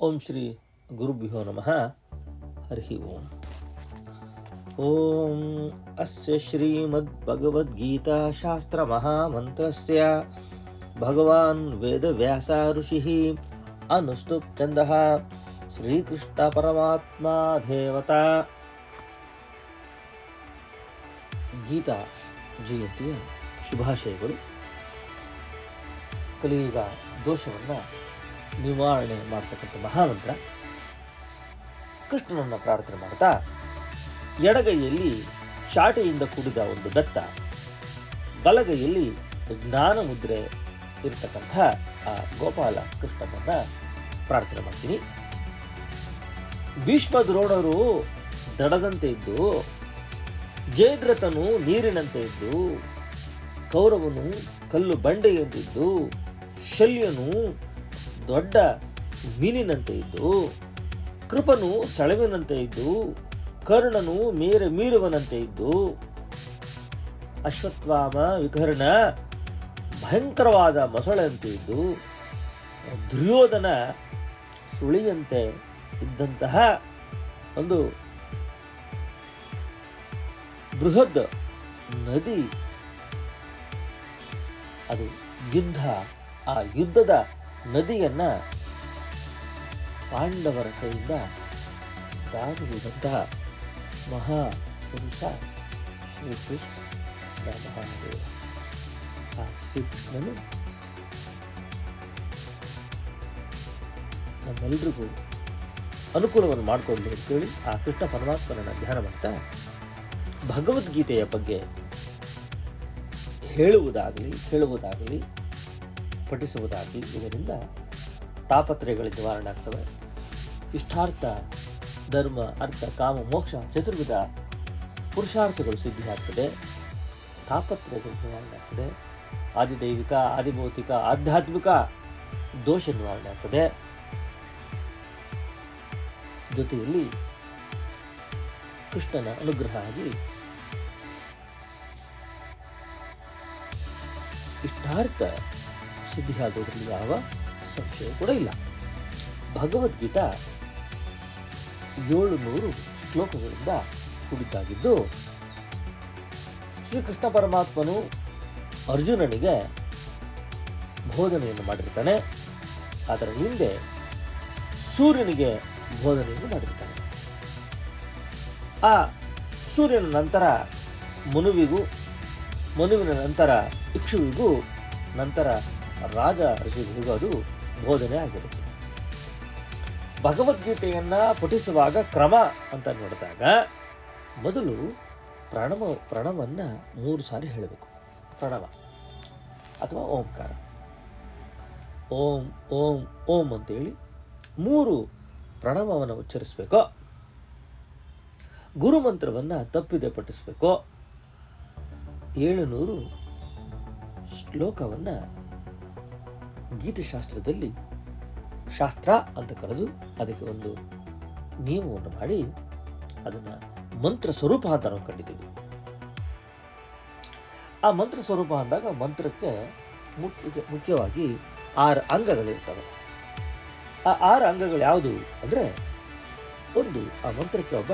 ಓಂ ಶ್ರೀ ಗುರುಭ್ಯೋ ನಮಃ ಹರಿ ಓಂ ಓಂ ಅಸ್ಯ ಶ್ರೀಮದ್ಭಗವದ್ಗೀತಾಶಾಸ್ತ್ರಮಹಾಮಂತ್ರಸ್ಯ ಭಗವಾನ್ ವೇದವ್ಯಾಸ ಋಷಿः ಅನುಷ್ಟುಪ್ ಚಂದಃ ಶ್ರೀಕೃಷ್ಣ ಪರಮಾತ್ಮ ದೇವತಾ ಗೀತಾ ಜಯಂತಿಯ ಶುಭಾಶಯಗಳು ಕಲಿಯುಗ ದೋಷವನ್ನು ನಿವಾರಣೆ ಮಾಡ್ತಕ್ಕಂಥ ಮಹಾಮಂತ್ರ. ಕೃಷ್ಣನನ್ನು ಪ್ರಾರ್ಥನೆ ಮಾಡ್ತಾ ಎಡಗೈಯಲ್ಲಿ ಚಾಟೆಯಿಂದ ಕೂಡಿದ ಒಂದು ಬೆತ್ತ ಬಲಗೈಯಲ್ಲಿ ಜ್ಞಾನ ಮುದ್ರೆ ಇರತಕ್ಕಂಥ ಆ ಗೋಪಾಲ ಕೃಷ್ಣನನ್ನ ಪ್ರಾರ್ಥನೆ ಮಾಡ್ತೀನಿ. ಭೀಷ್ಮ ದ್ರೋಣರು ದಡದಂತೆ ಇದ್ದು, ಜಯದ್ರಥನು ನೀರಿನಂತೆ ಇದ್ದು, ಕೌರವನು ಕಲ್ಲು ಬಂಡೆಯಂತಿದ್ದು ಶಲ್ಯನು ದೊಡ್ಡ ಮೀನಿನಂತೆ ಇದ್ದು, ಕೃಪನು ಸೆಳವಿನಂತೆ ಇದ್ದು, ಕರ್ಣನು ಮೇರೆ ಮೀರುವನಂತೆ ಇದ್ದು, ಅಶ್ವತ್ಥಾಮ ವಿಕರ್ಣ ಭಯಂಕರವಾದ ಮೊಸಳೆಯಂತೆ ಇದ್ದು, ದುರ್ಯೋಧನ ಸುಳಿಯಂತೆ ಇದ್ದಂತಹ ಒಂದು ಬೃಹದ್ ನದಿ. ಅದು ಯುದ್ಧ. ಆ ಯುದ್ಧದ ನದಿಯನ್ನ ಪಾಂಡವರ ಕೈಯಿಂದ ದಾಟಿದಂತಹ ಮಹಾ ಪುರುಷ ಶ್ರೀಕೃಷ್ಣ ಮಹಾದೇವ ಆ ಶ್ರೀಕೃಷ್ಣನು ನಮ್ಮೆಲ್ರಿಗೂ ಅನುಕೂಲವನ್ನು ಮಾಡಿಕೊಳ್ಳಿ ಅಂತೇಳಿ ಆ ಕೃಷ್ಣ ಪರಮಾತ್ಮನನ್ನು ಧ್ಯಾನ ಮಾಡ್ತಾ ಭಗವದ್ಗೀತೆಯ ಬಗ್ಗೆ ಹೇಳುವುದಾಗಲಿ, ಕೇಳುವುದಾಗಲಿ ಪಠಿಸುವುದಾಗಲಿ ಇದರಿಂದ ತಾಪತ್ರಯಗಳ ನಿವಾರಣೆ ಆಗ್ತವೆ. ಇಷ್ಟಾರ್ಥ ಧರ್ಮ, ಅರ್ಥ, ಕಾಮ, ಮೋಕ್ಷ, ಚತುರ್ವಿಧ ಪುರುಷಾರ್ಥಗಳು ಸಿದ್ಧಿಯಾಗ್ತದೆ. ತಾಪತ್ರಯಗಳು ನಿವಾರಣೆ ಆಗ್ತದೆ. ಆದಿದೈವಿಕ, ಆದಿಭೌತಿಕ, ಆಧ್ಯಾತ್ಮಿಕ ದೋಷ ನಿವಾರಣೆ ಆಗ್ತದೆ. ಜೊತೆಯಲ್ಲಿ ಕೃಷ್ಣನ ಅನುಗ್ರಹ ಆಗಿ ಇಷ್ಟಾರ್ಥ ಸಿದ್ಧಿಯಾಗೋದ್ರಲ್ಲಿ ಯಾವ ಸಂಶಯ ಕೂಡ ಇಲ್ಲ. ಭಗವದ್ಗೀತಾ ಏಳು ನೂರು ಶ್ಲೋಕಗಳಿಂದ ಕೂಡಿದ್ದಾಗಿದ್ದು, ಶ್ರೀಕೃಷ್ಣ ಪರಮಾತ್ಮನು ಅರ್ಜುನನಿಗೆ ಬೋಧನೆಯನ್ನು ಮಾಡಿರ್ತಾನೆ. ಅದರ ಹಿಂದೆ ಸೂರ್ಯನಿಗೆ ಬೋಧನೆಯನ್ನು ಮಾಡಿರ್ತಾನೆ. ಆ ಸೂರ್ಯನ ನಂತರ ಮನುವಿಗೂ, ಮನುವಿನ ನಂತರ ಇಕ್ಷುವಿಗೂ ನಂತರ ರಾಜ ಋಷಿಗಳಿಗೂ ಅದು ಬೋಧನೆ ಆಗಿರುತ್ತೆ ಭಗವದ್ಗೀತೆಯನ್ನ ಪಠಿಸುವಾಗ ಕ್ರಮ ಅಂತ ನೋಡಿದಾಗ ಮೊದಲು ಪ್ರಣವ, ಪ್ರಣವನ್ನ ಮೂರು ಸಾರಿ ಹೇಳಬೇಕು. ಪ್ರಣವ ಅಥವಾ ಓಂಕಾರ. ಓಂ ಓಂ ಓಂ ಅಂತೇಳಿ ಮೂರು ಪ್ರಣವವನ್ನು ಉಚ್ಚರಿಸಬೇಕು. ಗುರುಮಂತ್ರವನ್ನು ತಪ್ಪಿದೆ ಪಠಿಸಬೇಕು. ಏಳುನೂರು ಶ್ಲೋಕವನ್ನು ಗೀತಶಾಸ್ತ್ರದಲ್ಲಿ ಶಾಸ್ತ್ರ ಅಂತ ಕರೆದು ಅದಕ್ಕೆ ಒಂದು ನಿಯಮವನ್ನು ಮಾಡಿ ಅದನ್ನು ಮಂತ್ರ ಸ್ವರೂಪ ಅಂತ ನಾವು ಕಂಡಿದ್ದೀವಿ ಆ ಮಂತ್ರ ಸ್ವರೂಪ ಅಂದಾಗ ಮಂತ್ರಕ್ಕೆ ಮುಖ್ಯ ಮುಖ್ಯವಾಗಿ ಆರು ಅಂಗಗಳಿರ್ತವೆ. ಆ ಆರು ಅಂಗಗಳು ಯಾವುದು ಅಂದರೆ ಒಂದು, ಆ ಮಂತ್ರಕ್ಕೆ ಒಬ್ಬ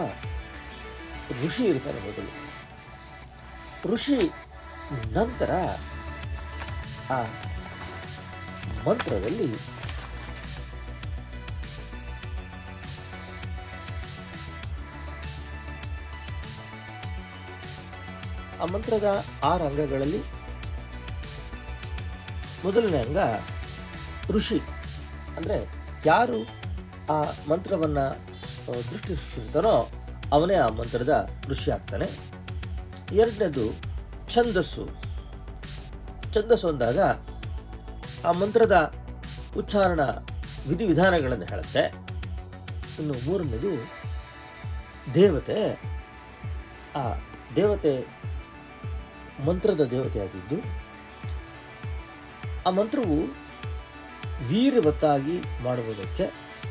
ಋಷಿ ಇರ್ತಾರೆ ಮೊದಲು. ಋಷಿ ನಂತರ ಆ ಮಂತ್ರದಲ್ಲಿ ಆ ಮಂತ್ರದ ಆರು ಅಂಗಗಳಲ್ಲಿ ಮೊದಲನೇ ಅಂಗ ಋಷಿ. ಅಂದರೆ ಯಾರು ಆ ಮಂತ್ರವನ್ನು ದೃಷ್ಟಿಸುತ್ತಿರ್ತಾನೋ ಅವನೇ ಆ ಮಂತ್ರದ ಋಷಿ ಆಗ್ತಾನೆ. ಎರಡನೇದು ಛಂದಸ್ಸು. ಛಂದಸ್ಸು ಅಂದಾಗ ಆ ಮಂತ್ರದ ಉಚ್ಚಾರಣ ವಿಧಿವಿಧಾನಗಳನ್ನು ಹೇಳುತ್ತೆ. ಇನ್ನು ಮೂರನೇದು, ದೇವತೆ. ಆ ದೇವತೆ ಮಂತ್ರದ ದೇವತೆಯಾಗಿದ್ದು, ಆ ಮಂತ್ರವು ವೀರ್ಯವತ್ತಾಗಿ ಮಾಡುವುದಕ್ಕೆ,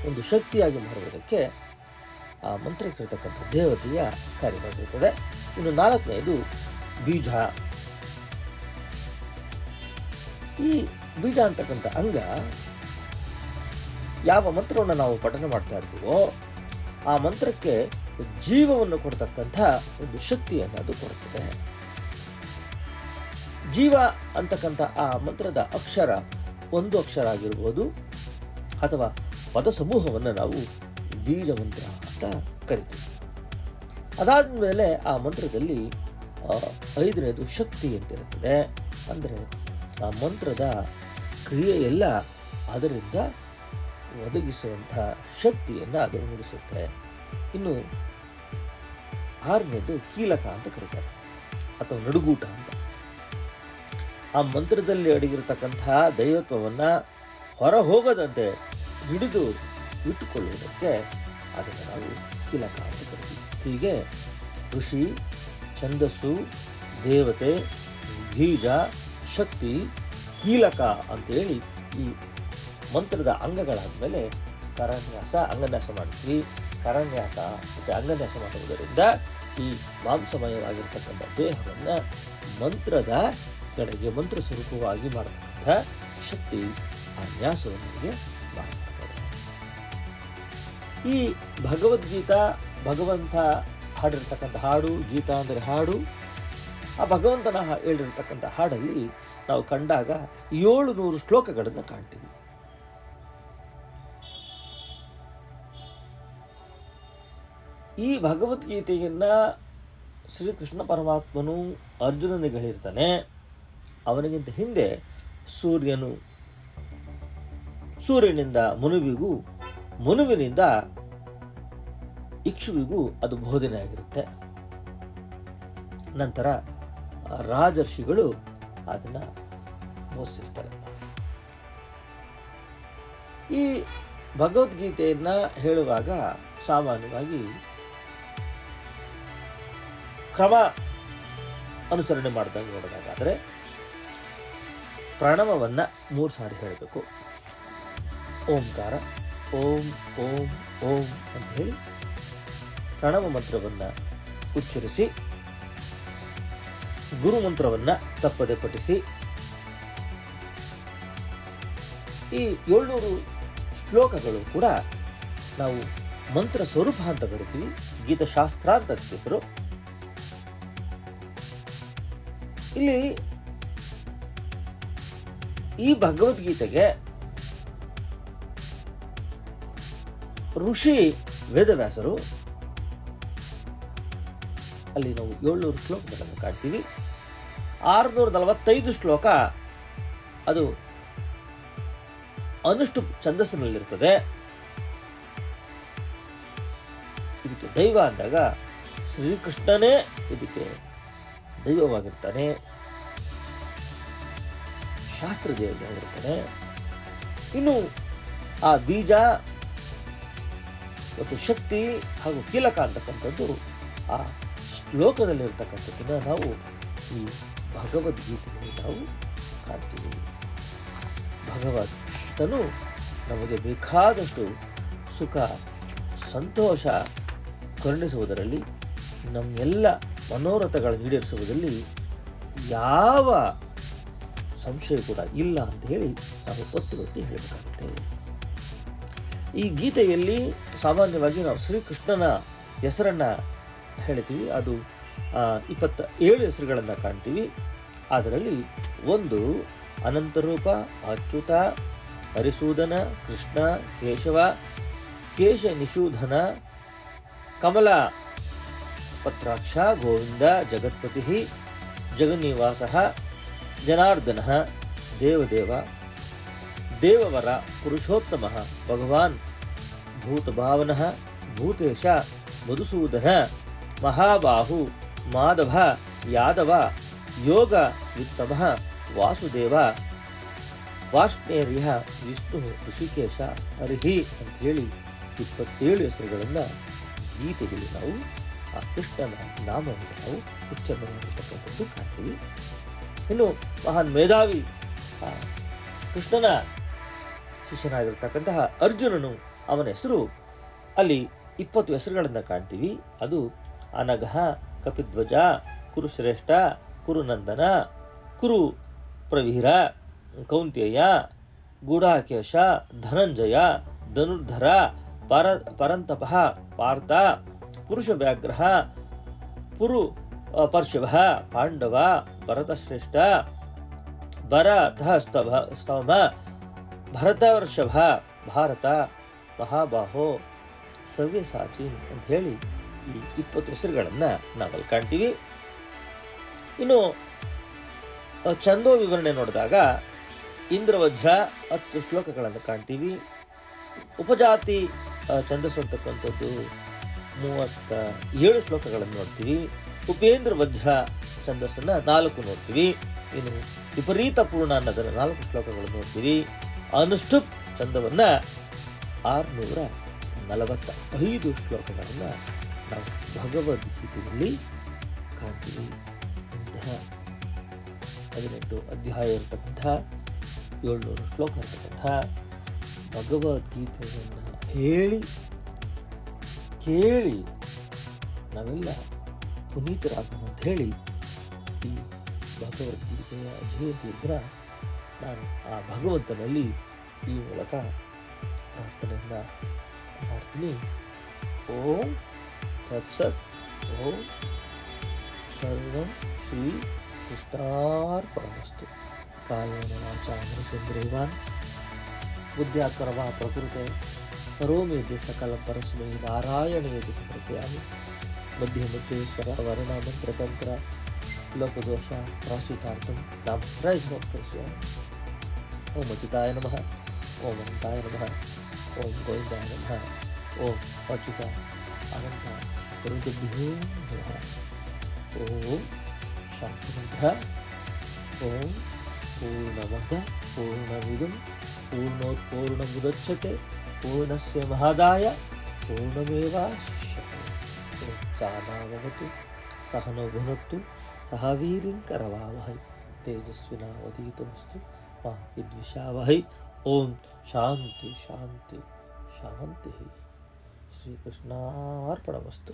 ಒಂದು ಶಕ್ತಿಯಾಗಿ ಮಾಡುವುದಕ್ಕೆ ಆ ಮಂತ್ರಕ್ಕೆ ಇರತಕ್ಕಂಥ ದೇವತೆಯ ಕಾರ್ಯವಾಗಿರುತ್ತದೆ ಇನ್ನು ನಾಲ್ಕನೆಯದು ಬೀಜ. ಈ ಬೀಜ ಅಂತಕ್ಕಂಥ ಅಂಗ ಯಾವ ಮಂತ್ರವನ್ನು ನಾವು ಪಠನೆ ಮಾಡ್ತಾ ಇರ್ತೀವೋ ಆ ಮಂತ್ರಕ್ಕೆ ಜೀವವನ್ನು ಕೊಡ್ತಕ್ಕಂಥ ಒಂದು ಶಕ್ತಿಯನ್ನು ಅದು ಕೊಡುತ್ತದೆ. ಜೀವ ಅಂತಕ್ಕಂಥ ಆ ಮಂತ್ರದ ಅಕ್ಷರ, ಒಂದು ಅಕ್ಷರ ಆಗಿರ್ಬೋದು ಅಥವಾ ಪದ ಸಮೂಹವನ್ನು ನಾವು ಬೀಜ ಮಂತ್ರ ಅಂತ ಕರಿತೀವಿ. ಅದಾದ ಮೇಲೆ ಆ ಮಂತ್ರದಲ್ಲಿ ಐದನೇದು ಶಕ್ತಿ ಅಂತಿರುತ್ತದೆ. ಅಂದರೆ ಆ ಮಂತ್ರದ ಕ್ರಿಯೆಯೆಲ್ಲ ಅದರಿಂದ ಒದಗಿಸುವಂಥ ಶಕ್ತಿಯನ್ನು ಅದು ಮೂಡಿಸುತ್ತೆ. ಇನ್ನು ಆರನೇದು ಕೀಲಕ ಅಂತ ಕರೀತಾರೆ, ಅಥವಾ ನಡುಗೂಟ ಅಂತ. ಆ ಮಂತ್ರದಲ್ಲಿ ಅಡಗಿರತಕ್ಕಂತಹ ದೈವತ್ವವನ್ನು ಹೊರ ಹೋಗದಂತೆ ಹಿಡಿದು ಇಟ್ಟುಕೊಳ್ಳುವುದಕ್ಕೆ ಅದನ್ನು ನಾವು ಕೀಲಕ ಅಂತ ಕರಿತೀವಿ. ಹೀಗೆ ಋಷಿ, ಛಂದಸ್ಸು, ದೇವತೆ, ಬೀಜ, ಶಕ್ತಿ ಕೀಲಕ ಅಂತೇಳಿ ಈ ಮಂತ್ರದ ಅಂಗಗಳಾದ ಮೇಲೆ ಕರನ್ಯಾಸ, ಅಂಗನ್ಯಾಸ ಮಾಡ್ತೀವಿ ಕರನ್ಯಾಸ ಮತ್ತು ಅಂಗನ್ಯಾಸ ಮಾಡುವುದರಿಂದ ಈ ಮಾಂಸಮಯವಾಗಿರ್ತಕ್ಕಂಥ ದೇಹವನ್ನು ಮಂತ್ರದ ಕಡೆಗೆ, ಮಂತ್ರ ಸ್ವರೂಪವಾಗಿ ಮಾಡತಕ್ಕಂಥ ಶಕ್ತಿ ಆ ನ್ಯಾಸವನ್ನು ನಮಗೆ ಮಾಡಿಕೊಡ್ತದೆ ಈ ಭಗವದ್ಗೀತಾ ಭಗವಂತ ಹಾಡಿರ್ತಕ್ಕಂಥ ಹಾಡು, ಗೀತಾ ಅಂದರೆ ಹಾಡು ಆ ಭಗವಂತನ ಹೇಳಿರ್ತಕ್ಕಂಥ ಹಾಡಲ್ಲಿ ನಾವು ಕಂಡಾಗ ಏಳು ನೂರು ಶ್ಲೋಕಗಳನ್ನು ಕಾಣ್ತೀವಿ. ಈ ಭಗವದ್ಗೀತೆಯನ್ನು ಶ್ರೀಕೃಷ್ಣ ಪರಮಾತ್ಮನು ಅರ್ಜುನನಿಗೆ ಹೇಳಿರ್ತಾನೆ ಅವನಿಗಿಂತ ಹಿಂದೆ ಸೂರ್ಯನು. ಸೂರ್ಯನಿಂದ ಮುನುವಿಗೂ, ಮುನುವಿನಿಂದ ಇಕ್ಷುವಿಗೂ ಅದು ಬೋಧನೆ ಆಗಿರುತ್ತೆ. ನಂತರ ರಾಜರ್ಷಿಗಳು ಅದನ್ನು ಮೋಸಿರ್ತಾರೆ ಈ ಭಗವದ್ಗೀತೆಯನ್ನು ಹೇಳುವಾಗ ಸಾಮಾನ್ಯವಾಗಿ ಕ್ರಮ ಅನುಸರಣೆ ಮಾಡಿದಾಗ ನೋಡೋದಾಗಾದ್ರೆ ಪ್ರಣವವನ್ನ ಮೂರು ಸಾರಿ ಹೇಳಬೇಕು. ಓಂಕಾರ, ಓಂ ಓಂ ಓಂ ಅಂತ ಹೇಳಿ ಪ್ರಣವ ಮಂತ್ರವನ್ನು ಉಚ್ಚರಿಸಿ ಗುರು ಮಂತ್ರವನ್ನ ತಪ್ಪದೆ ಪಠಿಸಿ. ಈ ಏಳ್ನೂರು ಶ್ಲೋಕಗಳು ಕೂಡ ನಾವು ಮಂತ್ರ ಸ್ವರೂಪ ಅಂತ ಕರಿತೀವಿ ಗೀತಶಾಸ್ತ್ರ ಅಂತ ಹೆಸರು. ಇಲ್ಲಿ ಈ ಭಗವದ್ಗೀತೆಗೆ ಋಷಿ ವೇದವ್ಯಾಸರು ಅಲ್ಲಿ ನಾವು ಏಳ್ನೂರು ಶ್ಲೋಕಗಳನ್ನು ಕಾಣ್ತೀವಿ. ಆರುನೂರ ನಲವತ್ತೈದು ಶ್ಲೋಕ ಅದು ಅನುಷ್ಟು ಛಂದಸ್ಸಿನಲ್ಲಿರ್ತದೆ. ಇದಕ್ಕೆ ದೈವ ಅಂದಾಗ ಶ್ರೀಕೃಷ್ಣನೇ ಇದಕ್ಕೆ ದೈವವಾಗಿರ್ತಾನೆ. ಶಾಸ್ತ್ರ ದೇವರಾಗಿರ್ತಾನೆ ಇನ್ನು ಆ ಬೀಜ ಮತ್ತು ಶಕ್ತಿ ಹಾಗೂ ಕೀಲಕ ಅಂತಕ್ಕಂಥದ್ದು ಆ ಶ್ಲೋಕದಲ್ಲಿರ್ತಕ್ಕಂಥದ್ದನ್ನ ನಾವು ಈ ಭಗವದ್ಗೀತೆಯಲ್ಲಿ ನಾವು ಕಾಣ್ತೀವಿ. ಭಗವದ್ಗೀತನು ನಮಗೆ ಬೇಕಾದಷ್ಟು ಸುಖ, ಸಂತೋಷ ಕರುಣಿಸುವುದರಲ್ಲಿ, ನಮ್ಮೆಲ್ಲ ಮನೋರಥಗಳನ್ನು ಈಡೇರಿಸುವುದರಲ್ಲಿ ಯಾವ ಸಂಶಯ ಕೂಡ ಇಲ್ಲ ಅಂತ ಹೇಳಿ ನಾವು ಒತ್ತಿ ಒತ್ತಿ ಹೇಳಬೇಕಾಗುತ್ತೆ. ಈ ಗೀತೆಯಲ್ಲಿ ಸಾಮಾನ್ಯವಾಗಿ ನಾವು ಶ್ರೀಕೃಷ್ಣನ ಹೆಸರನ್ನು ಹೇಳ್ತೀವಿ ಅದು ಇಪ್ಪತ್ತ ಏಳು ಹೆಸರುಗಳನ್ನು ಕಾಣ್ತೀವಿ. ಅದರಲ್ಲಿ ಒಂದು ಅನಂತರೂಪ, ಅಚ್ಯುತ, ಹರಿಸೂದನ, ಕೃಷ್ಣ, ಕೇಶವ, ಕೇಶ ನಿಷೂಧನ, ಕಮಲ, ಪತ್ರಾಕ್ಷ, ಗೋವಿಂದ ಜಗತ್ಪತಿ ಜಗನ್ನಿವಾಸ ಜನಾರ್ದನ ದೇವದೇವ, ದೇವವರ ಪುರುಷೋತ್ತಮ ಭಗವಾನ್ ಭೂತಭಾವನ ಭೂತೇಶ, ಮಧುಸೂದನ ಮಹಾಬಾಹು, ಮಾಧವ, ಯಾದವ, ಯೋಗ, ಉತ್ತಮ, ವಾಸುದೇವ ವಾಷ್ಣೇರ್ಯ ವಿಷ್ಣು, ಋಷಿಕೇಶ, ಹರಿಹಿ ಅಂತ ಹೇಳಿ ಇಪ್ಪತ್ತೇಳು ಹೆಸರುಗಳನ್ನು ಗೀತೆಯಲ್ಲಿ ನಾವು ಆ ಕೃಷ್ಣನ ನಾಮವನ್ನು ನಾವು ಉಚ್ಚಾರಣೆ ಕಾಣ್ತೀವಿ. ಇನ್ನು ಮಹಾನ್ ಮೇಧಾವಿ ಕೃಷ್ಣನ ಶಿಷ್ಯನಾಗಿರ್ತಕ್ಕಂತಹ ಅರ್ಜುನನು ಅವನ ಹೆಸರು ಅಲ್ಲಿ ಇಪ್ಪತ್ತು ಹೆಸರುಗಳನ್ನು ಕಾಣ್ತೀವಿ. ಅದು ಅನಘ ಕಪಿಧ್ವಜ ಕುರುಶ್ರೇಷ್ಠ ಕುರುನಂದನ ಕುರು ಪ್ರವೀರ ಕೌಂತ್ಯಯ ಗೂಢಾಕೇಶ ಧನಂಜಯ ಧನುರ್ಧರ ಪರ ಪರಂತಪ ಪಾರ್ಥ ಪುರುಷ ವ್ಯಾಘ್ರ ಪುರು ಅ, ಪರ್ಶವ ಪಾಂಡವ ಭರತಶ್ರೇಷ್ಠ ಭರತ ಸ್ತಭ ಸ್ತಂಭ ಭರತವರ್ಷಭ ಭಾರತ ಮಹಾಬಾಹೋ ಸವ್ಯಸಾಚಿ ಅಂತ ಹೇಳಿ ಈ ಇಪ್ಪತ್ತು ಹೆಸರುಗಳನ್ನು ನಾವಲ್ಲಿ ಕಾಣ್ತೀವಿ. ಇನ್ನು ಛಂದೋ ವಿವರಣೆ ನೋಡಿದಾಗ ಇಂದ್ರವಜ್ರ ಹತ್ತು ಶ್ಲೋಕಗಳನ್ನು ಕಾಣ್ತೀವಿ. ಉಪಜಾತಿ ಛಂದಸ್ಸು ಅಂತಕ್ಕಂಥದ್ದು ಮೂವತ್ತ ಏಳು ಶ್ಲೋಕಗಳನ್ನು ನೋಡ್ತೀವಿ. ಉಪೇಂದ್ರ ವಜ್ರ ಛಂದಸ್ಸನ್ನು ನಾಲ್ಕು ನೋಡ್ತೀವಿ. ಇನ್ನು ವಿಪರೀತ ಪೂರ್ಣ ಅನ್ನೋದರ ನಾಲ್ಕು ಶ್ಲೋಕಗಳನ್ನು ನೋಡ್ತೀವಿ. ಅನುಷ್ಠುಪ್ ಛಂದವನ್ನು ಆರುನೂರ ನಲವತ್ತ ಐದು ಶ್ಲೋಕಗಳನ್ನು ನಾವು ಭಗವದ್ಗೀತೆಯಲ್ಲಿ ಕಾಣ್ತೀವಿ ಅಂತಹ ಹದಿನೆಂಟು ಅಧ್ಯಾಯ ಇರತಕ್ಕಂಥ ಏಳ್ನೂರು ಶ್ಲೋಕ ಇರತಕ್ಕಂಥ ಭಗವದ್ಗೀತೆಯನ್ನು ಹೇಳಿ, ಕೇಳಿ, ನಾವೆಲ್ಲ ಪುನೀತರಾಗೋಣ ಅಂತ ಹೇಳಿ ಈ ಭಗವದ್ಗೀತೆಯ ಜಯಂತಿಯಿಂದ ನಾನು ಆ ಭಗವಂತನಲ್ಲಿ ಈ ಮೂಲಕ ಪ್ರಾರ್ಥನೆಯನ್ನು ಮಾಡ್ತೀನಿ. ಓಂ सत्सत ओ सर्वम श्री विस्तार प्रमस्त काले नाचा कालेन्द्रेवान् बुद्ध्या कर्वा प्रकृते करोमेति सकलं परस्मै नारायणेति समर्पयामि मध्ये मध्येश्वर वर्णमन्त्रतन्त्र लपदोष प्राश्चितार्थं नाम राइज डॉक्टर ओम अच्युताय नमः ओम अनंताय नमः ओम गोविंदाय नमः ओम अच्युता अनंताय రుద్భ్యో ఓం శాంతిమద ఓం పూర్ణమద పూర్ణమిదం పూర్ణోత్పూర్ణముదచ్చతే పూర్ణస్య మహదాయ పూర్ణమేవాశిష్యతే సానామవతు సహనో భునత్తు సహ వీరిం కరవావహై తేజస్వినావతీతమస్తు మా విద్విషావహై ఓం శాంతి శాంతి शांति శ్రీకృష్ణార్పణ వస్తు